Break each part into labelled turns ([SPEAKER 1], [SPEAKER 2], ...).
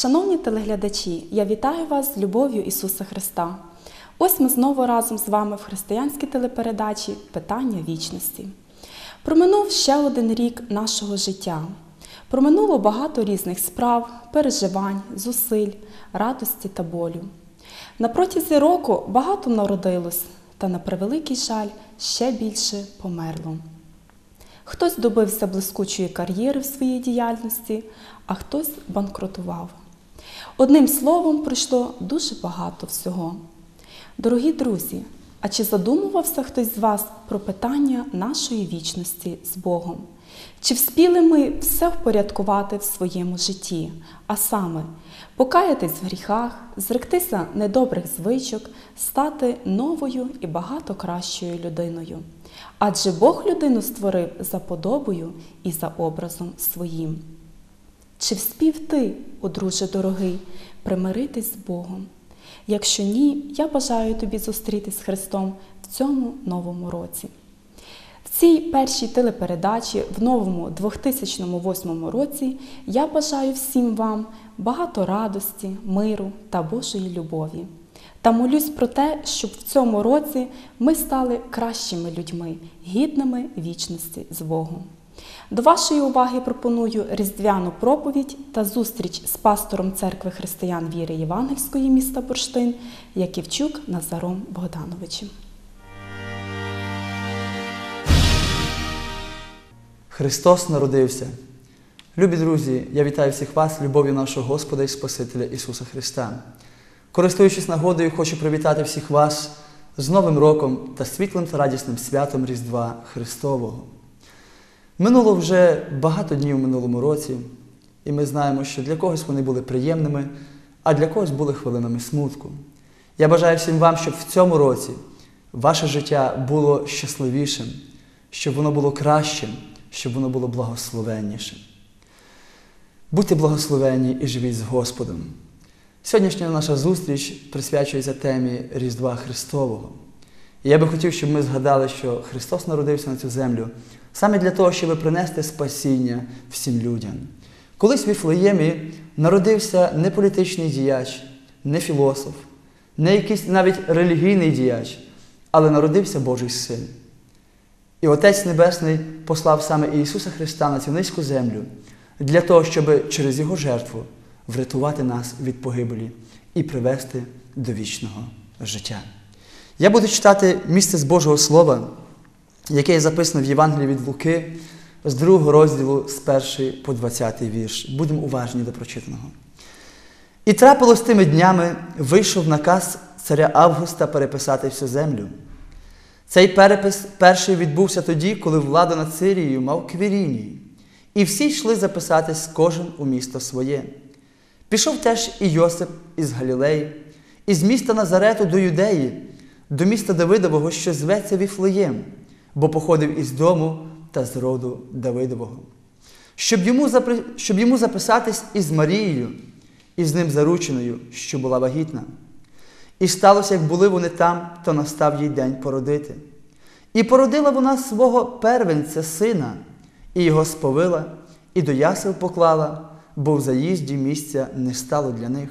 [SPEAKER 1] Шановні телеглядачі, я вітаю вас з любов'ю Ісуса Христа. Ось ми знову разом з вами в християнській телепередачі Питання вічності. Проминув ще один рік нашого життя. Проминуло багато різних справ, переживань, зусиль, радості та болю. На протязі року багато народилось, та на превеликий жаль ще більше померло. Хтось добився блискучої кар'єри в своїй діяльності, а хтось банкрутував. Одним словом, пройшло дуже багато всього. Дорогі друзі, а чи задумувався хтось з вас про питання нашої вічності з Богом? Чи вспіли ми все впорядкувати в своєму житті, а саме покаятись в гріхах, зректися недобрих звичок, стати новою і багато кращою людиною? Адже Бог людину створив за подобою і за образом своїм. Чи вспів ти, о друже дорогий, примиритись з Богом? Якщо ні, я бажаю тобі зустрітись з Христом в цьому новому році. В цій першій телепередачі в новому 2008 році я бажаю всім вам багато радості, миру та Божої любові. Та молюсь про те, щоб в цьому році ми стали кращими людьми, гідними вічності з Богом. До вашої уваги пропоную різдвяну проповідь та зустріч з пастором церкви християн віри Євангельської міста Бурштин Яківчук Назаром Богдановичем.
[SPEAKER 2] Христос народився. Любі друзі, я вітаю всіх вас, любов'ю нашого Господа і Спасителя Ісуса Христа. Користуючись нагодою, хочу привітати всіх вас з Новим роком та світлим та радісним святом Різдва Христового. Минуло вже багато днів в минулому році, і ми знаємо, що для когось вони були приємними, а для когось були хвилинами смутку. Я бажаю всім вам, щоб в цьому році ваше життя було щасливішим, щоб воно було кращим, щоб воно було благословеннішим. Будьте благословенні і живіть з Господом. Сьогоднішня наша зустріч присвячується темі Різдва Христового. І я би хотів, щоб ми згадали, що Христос народився на цю землю саме для того, щоб принести спасіння всім людям. Колись в Віфлеємі народився не політичний діяч, не філософ, не якийсь навіть релігійний діяч, але народився Божий син. І Отець Небесний послав саме Ісуса Христа на цю низьку землю для того, щоб через Його жертву врятувати нас від погибелі і привести до вічного життя. Я буду читати місце з Божого Слова, яке є записано в Євангелії від Луки з другого розділу з 1 по 20 вірш. Будемо уважні до прочитаного. І трапилось тими днями вийшов наказ царя Августа переписати всю землю. Цей перепис перший відбувся тоді, коли владу над Сирією мав Квіріній, і всі йшли записатись кожен у місто своє. Пішов теж і Йосип із Галілеї, із міста Назарету до Юдеї, до міста Давидового, що зветься Віфлеєм, бо походив із дому та з роду Давидового, щоб йому запри... щоб йому записатись із Марією, і з ним зарученою, що була вагітна. І сталося, як були вони там, то настав їй день породити. І породила вона свого первенця сина, і його сповила, і до ясел поклала, бо в заїзді місця не стало для них.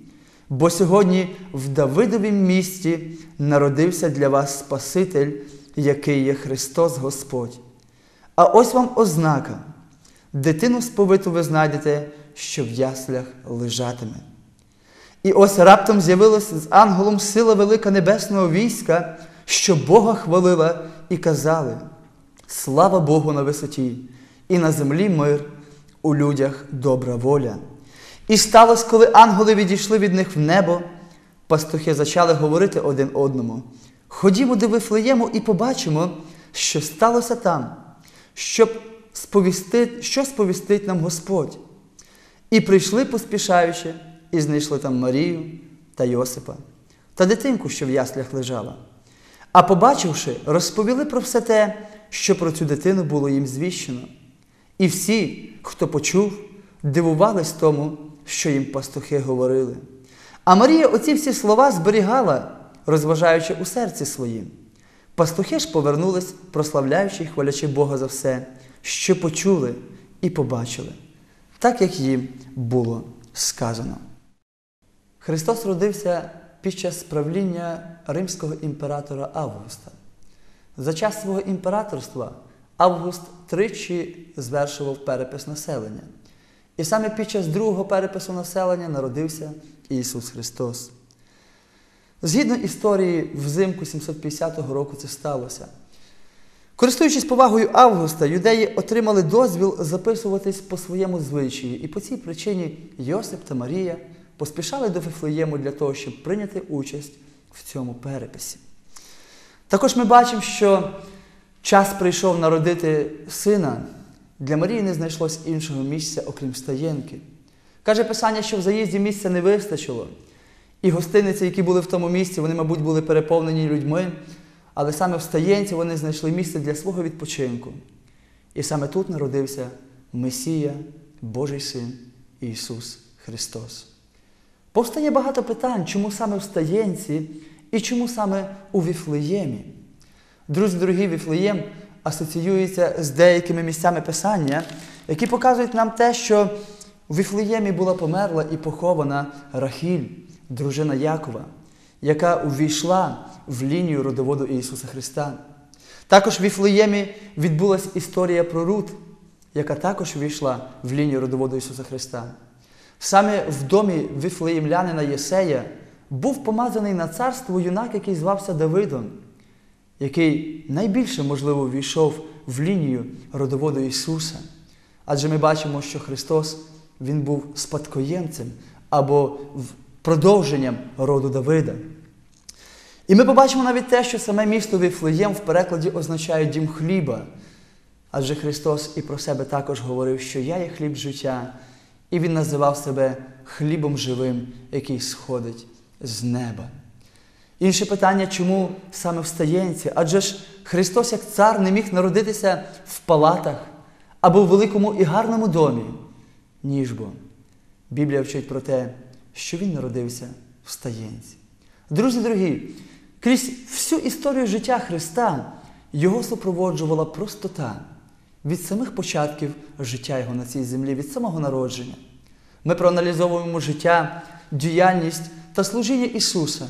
[SPEAKER 2] Бо сьогодні в Давидовім місті народився для вас Спаситель, який є Христос Господь. А ось вам ознака: дитину сповиту ви знайдете, що в яслях лежатиме. І ось раптом з'явилася з ангелом сила велика небесного війська, що Бога хвалила, і казали: Слава Богу на висоті, і на землі мир, у людях добра воля. І сталося, коли ангели відійшли від них в небо, пастухи почали говорити один одному: Ходімо до Вифлеєму і побачимо, що сталося там, щоб сповістити, що сповістить нам Господь. І прийшли, поспішаючи, і знайшли там Марію та Йосипа та дитинку, що в яслях лежала. А побачивши, розповіли про все те, що про цю дитину було їм звіщено. І всі, хто почув, дивувались тому, що їм пастухи говорили. А Марія оці всі слова зберігала, розважаючи у серці своїм. Пастухи ж повернулись, прославляючи й хвалячи Бога за все, що почули і побачили, так як їм було сказано. Христос родився під час правління римського імператора Августа. За час свого імператорства Август тричі звершував перепис населення. І саме під час другого перепису населення народився Ісус Христос. Згідно історії, взимку 750 року це сталося. Користуючись повагою Августа, юдеї отримали дозвіл записуватись по своєму звичаю, і по цій причині Йосип та Марія поспішали до Вифлеєму для того, щоб прийняти участь в цьому переписі. Також ми бачимо, що час прийшов народити сина. Для Марії не знайшлось іншого місця, окрім стаєнки. Каже Писання, що в заїзді місця не вистачило. І гостиниці, які були в тому місці, вони, мабуть, були переповнені людьми, але саме в стаєнці вони знайшли місце для свого відпочинку. І саме тут народився Месія, Божий Син Ісус Христос. Повстає багато питань, чому саме в стаєнці і чому саме у Віфлеємі. Друзі, дорогі, Віфлеєм асоціюється з деякими місцями Писання, які показують нам те, що у Віфлеємі була померла і похована Рахіль, дружина Якова, яка увійшла в лінію родоводу Ісуса Христа. Також в Віфлеємі відбулася історія про Рут, яка також увійшла в лінію родоводу Ісуса Христа. Саме в домі віфлеємлянина Єсея був помазаний на царство юнак, який звався Давидом, який найбільше, можливо, війшов в лінію родоводу Ісуса. Адже ми бачимо, що Христос Він був спадкоємцем або продовженням роду Давида. І ми побачимо навіть те, що саме місто Віфлеєм в перекладі означає дім хліба. Адже Христос і про себе також говорив, що я є хліб життя, і Він називав себе хлібом живим, який сходить з неба. Інше питання, чому саме в стаєнці? Адже ж Христос, як цар, не міг народитися в палатах або в великому і гарному домі, ніж бо. Біблія вчить про те, що Він народився в стаєнці. Друзі дорогі, крізь всю історію життя Христа Його супроводжувала простота від самих початків життя Його на цій землі, від самого народження. Ми проаналізовуємо життя, діяльність та служіння Ісуса.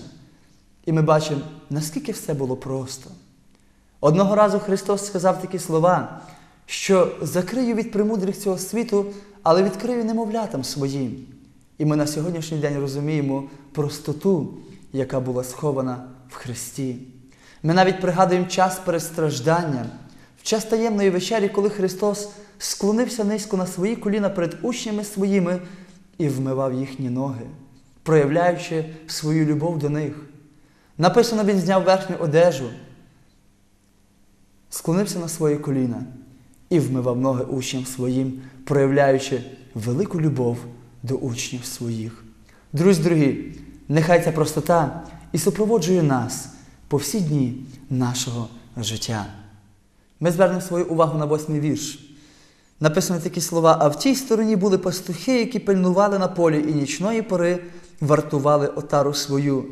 [SPEAKER 2] І ми бачимо, наскільки все було просто. Одного разу Христос сказав такі слова, що закрию від примудрих цього світу, але відкрию немовлятам своїм. І ми на сьогоднішній день розуміємо простоту, яка була схована в Христі. Ми навіть пригадуємо час перед стражданням, в час таємної вечері, коли Христос склонився низько на свої коліна перед учнями своїми і вмивав їхні ноги, проявляючи свою любов до них. Написано, він зняв верхню одежу, склонився на свої коліна і вмивав ноги учням своїм, проявляючи велику любов до учнів своїх. Друзі дорогі, нехай ця простота і супроводжує нас по всі дні нашого життя. Ми звернемо свою увагу на восьмий вірш. Написано такі слова: а в тій стороні були пастухи, які пильнували на полі і нічної пори вартували отару свою.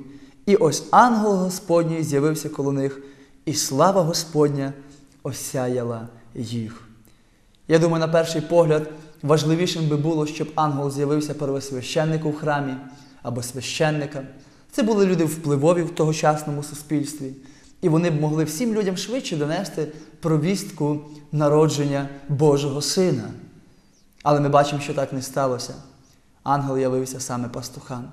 [SPEAKER 2] І ось ангел Господній з'явився коло них, і слава Господня осяяла їх. Я думаю, на перший погляд, важливішим би було, щоб ангел з'явився первосвященнику в храмі або священника. Це були люди впливові в тогочасному суспільстві, і вони б могли всім людям швидше донести провістку народження Божого Сина. Але ми бачимо, що так не сталося. Ангел явився саме пастухам.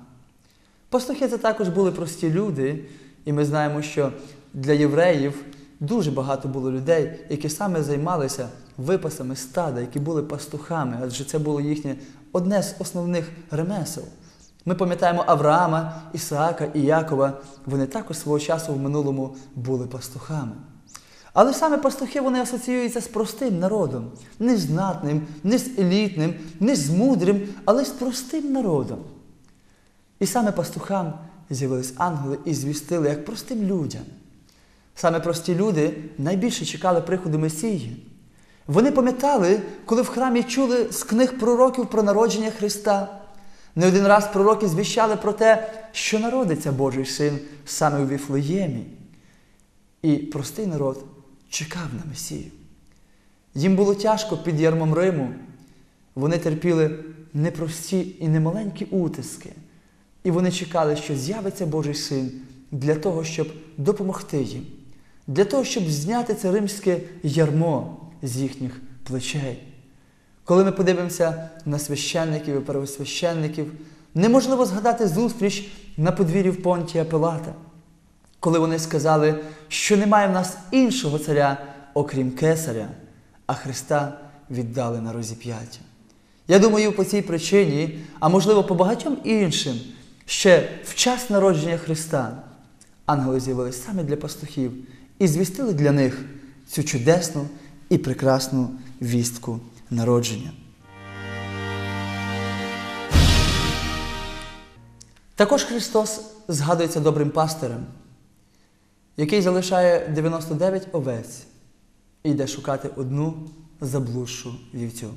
[SPEAKER 2] Пастухи це також були прості люди, і ми знаємо, що для євреїв дуже багато було людей, які саме займалися випасами стада, які були пастухами, адже це було їхнє одне з основних ремесел. Ми пам'ятаємо Авраама, Ісаака і Якова, вони також свого часу в минулому були пастухами. Але саме пастухи вони асоціюються з простим народом, не з знатним, не з елітним, не з мудрим, але з простим народом. І саме пастухам з'явились ангели і звістили як простим людям. Саме прості люди найбільше чекали приходу Месії. Вони пам'ятали, коли в храмі чули з книг пророків про народження Христа. Не один раз пророки звіщали про те, що народиться Божий син саме у Віфлеємі. І простий народ чекав на Месію. Їм було тяжко під ярмом Риму. Вони терпіли непрості і немаленькі утиски. І вони чекали, що з'явиться Божий син для того, щоб допомогти їм, для того, щоб зняти це римське ярмо з їхніх плечей. Коли ми подивимося на священників і первосвященників, неможливо згадати зустріч на подвір'ї в Понтія Пилата, коли вони сказали, що немає в нас іншого царя, окрім кесаря, а Христа віддали на розіп'яття. Я думаю, по цій причині, а можливо по багатьом іншим, ще в час народження Христа ангели з'явилися саме для пастухів і звістили для них цю чудесну і прекрасну вістку народження. Також Христос згадується добрим пастирем, який залишає 99 овець і йде шукати одну заблудшу вівцю.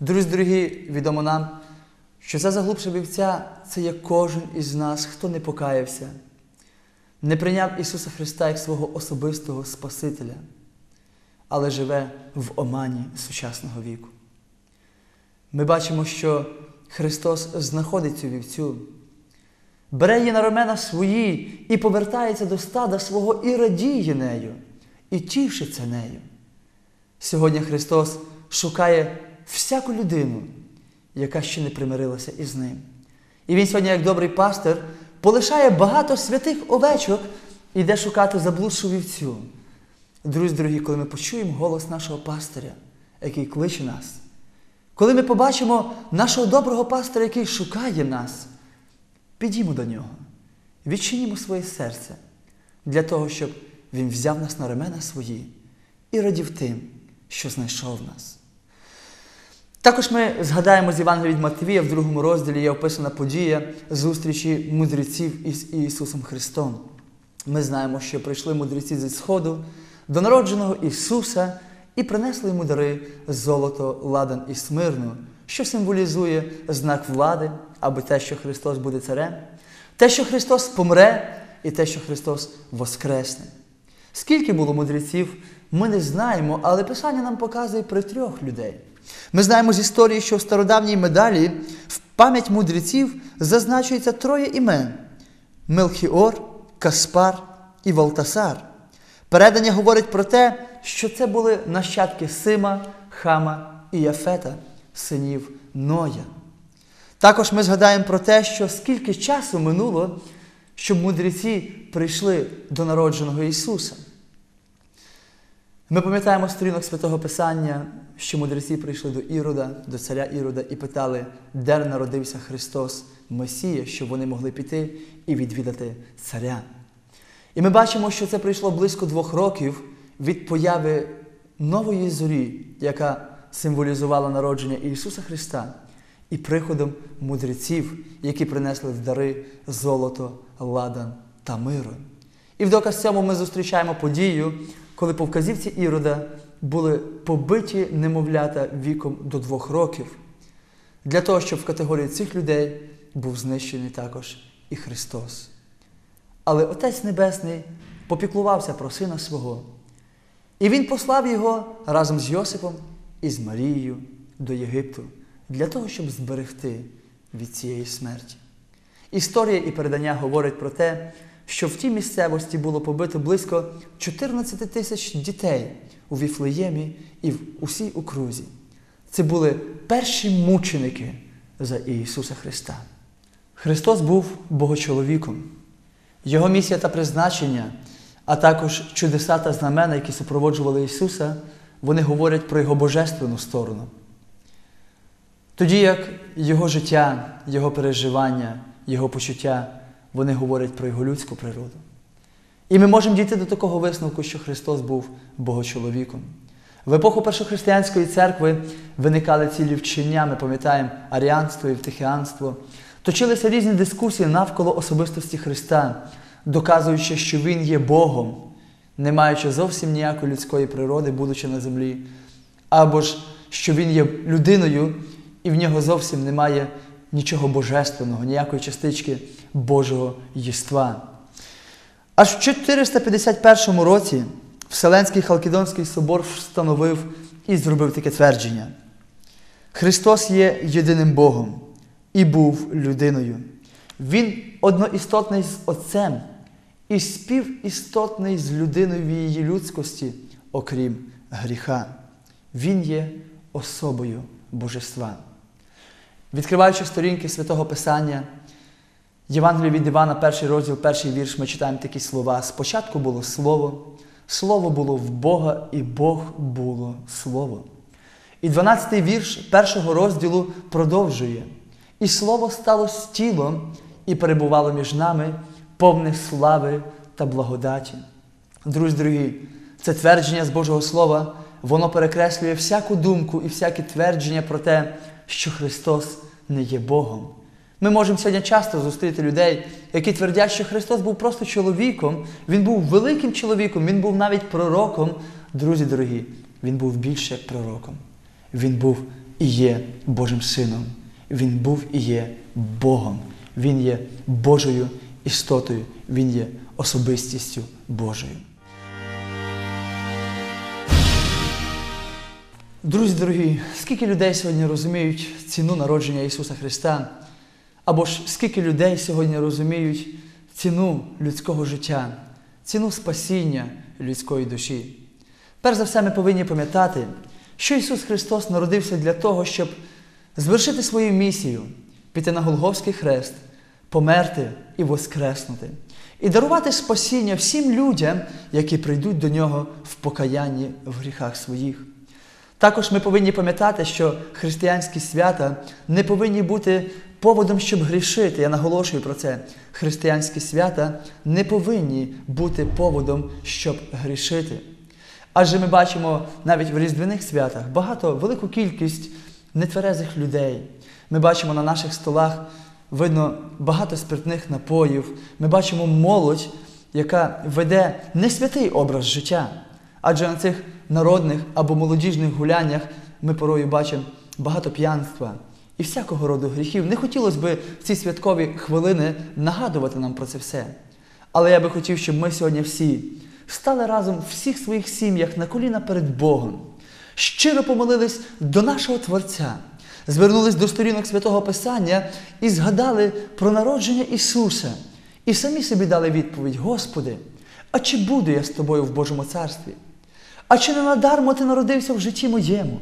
[SPEAKER 2] Друзі, дорогі, відомо нам, що ця заглубша вівця це є кожен із нас, хто не покаявся, не прийняв Ісуса Христа як свого особистого Спасителя, але живе в омані сучасного віку. Ми бачимо, що Христос знаходить цю вівцю, бере її на рамена свої і повертається до стада свого і радіє нею, і тішиться нею. Сьогодні Христос шукає всяку людину, яка ще не примирилася із ним. І Він сьогодні, як добрий пастир, полишає багато святих овечок і йде шукати заблудшу вівцю. Друзі, дорогі, коли ми почуємо голос нашого пастиря, який кличе нас, коли ми побачимо нашого доброго пастиря, який шукає нас, підіймо до нього, відчинімо своє серце для того, щоб він взяв нас на ремена свої і радів тим, що знайшов нас. Також ми згадаємо з Євангелія від Матвія в другому розділі є описана подія зустрічі мудреців із Ісусом Христом. Ми знаємо, що прийшли мудреці зі Сходу до народженого Ісуса і принесли йому дари золото, ладан і смирну, що символізує знак влади, або те, що Христос буде царем, те, що Христос помре, і те, що Христос воскресне. Скільки було мудреців, ми не знаємо, але Писання нам показує при трьох людей. Ми знаємо з історії, що в стародавній медалі в пам'ять мудреців зазначується троє імен: Мелхіор, Каспар і Валтасар. Передання говорить про те, що це були нащадки Сима, Хама і Яфета, синів Ноя. Також ми згадаємо про те, що скільки часу минуло, щоб мудреці прийшли до народженого Ісуса. Ми пам'ятаємо сторінок Святого Писання, що мудреці прийшли до Ірода, до царя Ірода і питали, де народився Христос, Месія, щоб вони могли піти і відвідати царя. І ми бачимо, що це прийшло близько двох років від появи нової зорі, яка символізувала народження Ісуса Христа, і приходом мудреців, які принесли в дари золото, ладан та миру. І в доказ цьому ми зустрічаємо подію, коли по вказівці Ірода були побиті немовлята віком до двох років, для того, щоб в категорії цих людей був знищений також і Христос. Але Отець Небесний попіклувався про сина свого, і Він послав його разом з Йосипом і з Марією до Єгипту для того, щоб зберегти від цієї смерті. Історія і передання говорять про те, що в тій місцевості було побито близько 14 тисяч дітей у Віфлеємі і в усій окрузі. Це були перші мученики за Ісуса Христа. Христос був богочоловіком. Його місія та призначення, а також чудеса та знамена, які супроводжували Ісуса, вони говорять про Його божественну сторону. Тоді як Його життя, Його переживання, Його почуття, вони говорять про Його людську природу. І ми можемо дійти до такого висновку, що Христос був богочоловіком. В епоху першохристиянської церкви виникали цілі вчення, ми пам'ятаємо аріанство і втихіанство. Точилися різні дискусії навколо особистості Христа, доказуючи, що Він є Богом, не маючи зовсім ніякої людської природи, будучи на землі, або ж що Він є людиною, і в нього зовсім немає нічого божественного, ніякої частички Божого єства. Аж в 451 році Вселенський Халкідонський собор встановив і зробив таке твердження. Христос є єдиним Богом і був людиною. Він одноістотний з Отцем і співістотний з людиною в її людськості, окрім гріха. Він є особою Божества. Відкриваючи сторінки святого Писання, Євангелію від Івана, перший розділ, перший вірш, ми читаємо такі слова. Спочатку було Слово, Слово було в Бога, і Бог було Слово. І 12-й вірш першого розділу продовжує. І слово стало з тілом і перебувало між нами, повне слави та благодаті. Друзі дорогі, це твердження з Божого Слова, воно перекреслює всяку думку і всяке твердження про те, що Христос не є Богом. Ми можемо сьогодні часто зустріти людей, які твердять, що Христос був просто чоловіком, Він був великим чоловіком, Він був навіть пророком. Друзі дорогі, Він був більше пророком. Він був і є Божим Сином. Він був і є Богом. Він є Божою істотою, Він є особистістю Божою. Друзі дорогі, скільки людей сьогодні розуміють ціну народження Ісуса Христа? Або ж скільки людей сьогодні розуміють ціну людського життя, ціну спасіння людської душі? Перш за все, ми повинні пам'ятати, що Ісус Христос народився для того, щоб звершити свою місію, піти на Голговський хрест, померти і воскреснути, і дарувати спасіння всім людям, які прийдуть до Нього в покаянні в гріхах своїх. Також ми повинні пам'ятати, що християнські свята не повинні бути поводом, щоб грішити. Я наголошую про це. Християнські свята не повинні бути поводом, щоб грішити. Адже ми бачимо навіть в різдвяних святах багато велику кількість нетверезих людей. Ми бачимо на наших столах видно багато спиртних напоїв. Ми бачимо молодь, яка веде не святий образ життя. Адже на цих народних або молодіжних гуляннях ми порою бачимо багато п'янства і всякого роду гріхів. Не хотілося б в ці святкові хвилини нагадувати нам про це все. Але я би хотів, щоб ми сьогодні всі стали разом в всіх своїх сім'ях на коліна перед Богом, щиро помолились до нашого Творця, звернулись до сторінок святого Писання і згадали про народження Ісуса. І самі собі дали відповідь: Господи, а чи буду я з тобою в Божому царстві? А чи не надармо ти народився в житті моєму?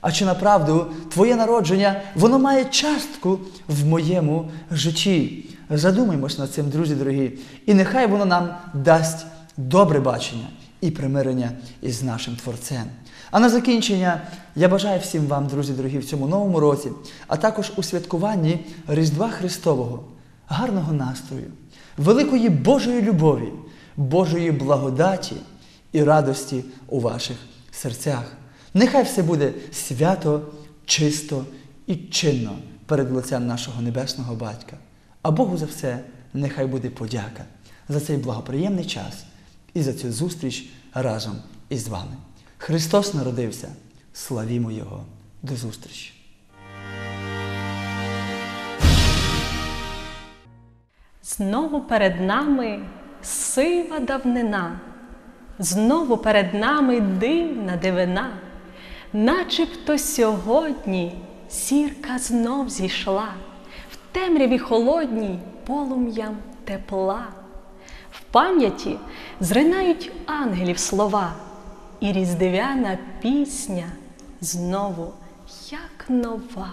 [SPEAKER 2] А чи направду Твоє народження, воно має частку в моєму житті? Задумаймось над цим, друзі дорогі, і нехай воно нам дасть добре бачення і примирення із нашим Творцем. А на закінчення я бажаю всім вам, друзі дорогі, в цьому новому році, а також у святкуванні Різдва Христового, гарного настрою, великої Божої любові, Божої благодаті і радості у ваших серцях. Нехай все буде свято, чисто і чинно перед лицем нашого небесного батька. А Богу за все нехай буде подяка за цей благоприємний час і за цю зустріч разом із вами. Христос народився, славімо Його! До зустрічі!
[SPEAKER 3] Знову перед нами сива давнина, знову перед нами дивна дивина, начебто сьогодні сірка знов зійшла, в темряві холодній полум'ям тепла. В пам'яті зринають ангелів слова, і різдвяна пісня знову як нова.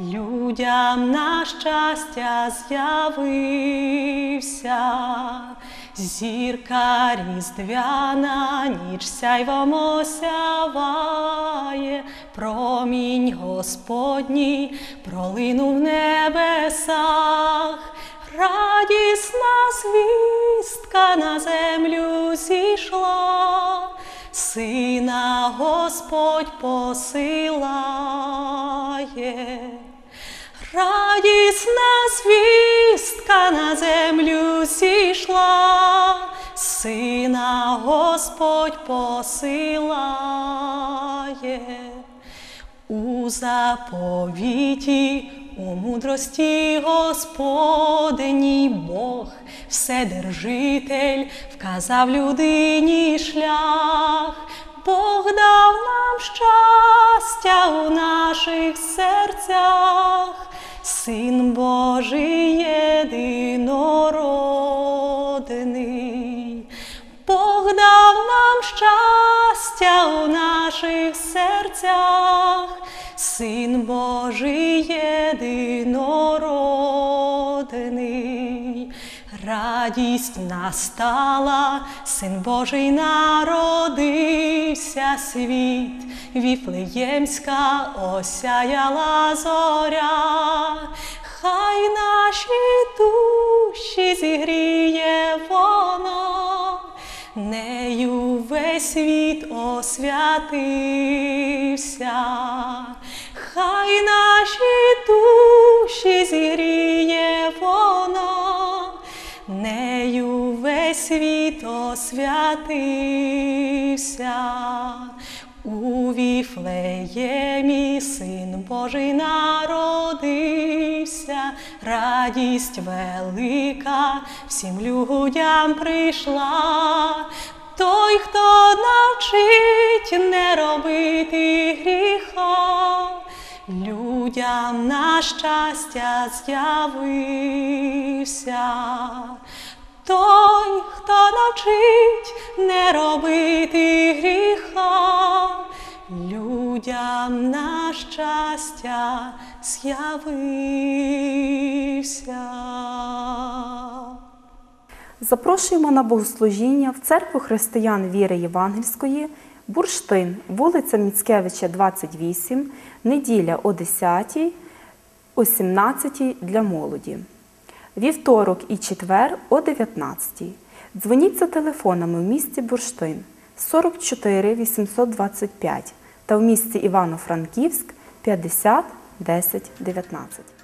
[SPEAKER 3] людям на щастя з'явився, зірка різдвяна, ніч сяйвом осяває, промінь Господній пролинув в небесах, радісна звістка на землю зійшла, сина Господь посилає. Радісна звістка на землю зійшла, сина Господь посилає. У заповіті, у мудрості Господній Бог, Вседержитель вказав людині шлях, Бог дав нам щастя у наших серцях, Син Божий єдинородний. Бог дав нам щастя у наших серцях, Син Божий єдинородний. Радість настала, Син Божий народився світ, Віфлеємська осяяла зоря, хай наші душі зігріє вона, нею весь світ освятився, хай наші душі зігріє вона, нею весь світ освятився. У Віфлеємі син Божий народився, радість велика всім людям прийшла. Той, хто навчить не робити гріха, людям на щастя з'явився. Той, хто навчить не робити гріха, людям на щастя з'явився.
[SPEAKER 1] Запрошуємо на богослужіння в церкву християн віри Євангельської, Бурштин, вулиця Міцкевича, 28, неділя о 10, о 17 для молоді. Вівторок і четвер о 19. Дзвоніть за телефонами в місті Бурштин 44 825 та в місті Івано-Франківськ 50 10 19.